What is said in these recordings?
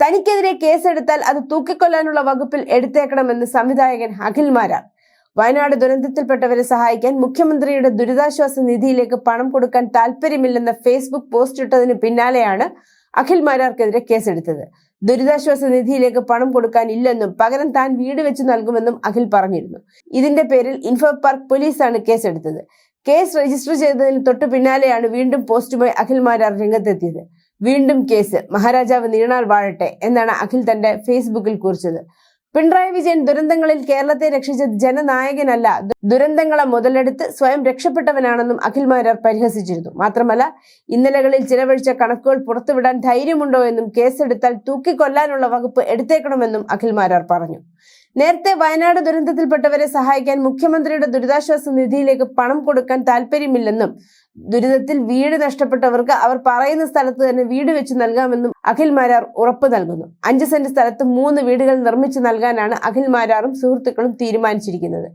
തനിക്കെതിരെ കേസെടുത്താൽ അത് തൂക്കിക്കൊല്ലാനുള്ള വകുപ്പിൽ എടുത്തേക്കണമെന്ന് സംവിധായകൻ അഖിൽ മാരാർ വയനാട് ദുരന്തത്തിൽപ്പെട്ടവരെ സഹായിക്കാൻ മുഖ്യമന്ത്രിയുടെ ദുരിതാശ്വാസ നിധിയിലേക്ക് പണം കൊടുക്കാൻ താല്പര്യമില്ലെന്ന ഫേസ്ബുക്ക് പോസ്റ്റ് ഇട്ടതിന് പിന്നാലെയാണ് അഖിൽ മാരാർക്കെതിരെ കേസെടുത്തത്. ദുരിതാശ്വാസ നിധിയിലേക്ക് പണം കൊടുക്കാൻ ഇല്ലെന്നും പകരം താൻ വീട് വെച്ച് നൽകുമെന്നും അഖിൽ പറഞ്ഞിരുന്നു. ഇതിന്റെ പേരിൽ ഇൻഫോ പാർക്ക് പോലീസാണ് കേസെടുത്തത്. കേസ് രജിസ്റ്റർ ചെയ്തതിന് തൊട്ടു പിന്നാലെയാണ് വീണ്ടും പോസ്റ്റുമായി അഖിൽ മാരാർ രംഗത്തെത്തിയത്. വീണ്ടും കേസ്. മഹാരാജാവ് നീണാൾ വാഴട്ടെ എന്നാണ് അഖിൽ തന്റെ ഫേസ്ബുക്കിൽ കുറിച്ചത്. പിണറായി വിജയൻ ദുരന്തങ്ങളിൽ കേരളത്തെ രക്ഷിച്ചത് ജനനായകനല്ല. ദുരന്തങ്ങളെ മുതലെടുത്ത് സ്വയം രക്ഷപ്പെട്ടവനാണെന്നും അഖിൽ മാരാർ പരിഹസിച്ചിരുന്നു. മാത്രമല്ല ഇന്നലകളിൽ ചിലവഴിച്ച കണക്കുകൾ പുറത്തുവിടാൻ ധൈര്യമുണ്ടോ എന്നും കേസെടുത്താൽ തൂക്കിക്കൊല്ലാനുള്ള വകുപ്പ് എടുത്തേക്കണമെന്നും അഖിൽ മാരാർ പറഞ്ഞു. നേരത്തെ വയനാട് ദുരന്തത്തിൽപ്പെട്ടവരെ സഹായിക്കാൻ മുഖ്യമന്ത്രിയുടെ ദുരിതാശ്വാസ നിധിയിലേക്ക് പണം കൊടുക്കാൻ താല്പര്യമില്ലെന്നും ദുരിതത്തിൽ വീട് നഷ്ടപ്പെട്ടവർക്ക് അവർ പറയുന്ന സ്ഥലത്ത് തന്നെ വീട് വെച്ച് നൽകാമെന്നും അഖിൽ മാരാർ ഉറപ്പ് നൽകുന്നു. അഞ്ച് സെന്റ് സ്ഥലത്ത് മൂന്ന് വീടുകൾ നിർമ്മിച്ചു നൽകാനാണ് അഖിൽ മാരാറും സുഹൃത്തുക്കളും തീരുമാനിച്ചിരിക്കുന്നത്.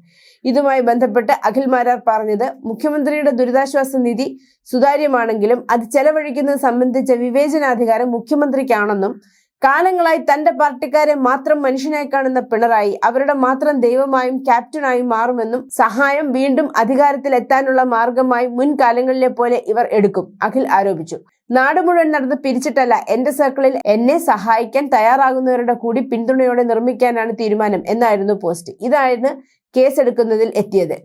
ഇതുമായി ബന്ധപ്പെട്ട് അഖിൽ മാരാർ പറഞ്ഞത് മുഖ്യമന്ത്രിയുടെ ദുരിതാശ്വാസ നിധി സുതാര്യമാണെങ്കിലും അത് ചെലവഴിക്കുന്നത് സംബന്ധിച്ച വിവേചനാധികാരം മുഖ്യമന്ത്രിക്കാണെന്നും കാലങ്ങളായി തന്റെ പാർട്ടിക്കാരെ മാത്രം മനുഷ്യനായി കാണുന്ന പിണറായി അവരുടെ മാത്രം ദൈവമായും ക്യാപ്റ്റനായും മാറുമെന്നും സഹായം വീണ്ടും അധികാരത്തിൽ എത്താനുള്ള മാർഗമായി മുൻകാലങ്ങളിലെ പോലെ ഇവർ എടുക്കും അഖിൽ ആരോപിച്ചു. നാട് മുഴുവൻ നടന്ന് പിരിച്ചിട്ടല്ല എന്റെ സർക്കിളിൽ എന്നെ സഹായിക്കാൻ തയ്യാറാകുന്നവരുടെ കൂടി പിന്തുണയോടെ നിർമ്മിക്കാനാണ് തീരുമാനം എന്നായിരുന്നു പോസ്റ്റ്. ഇതായിരുന്നു കേസെടുക്കുന്നതിൽ എത്തിയത്.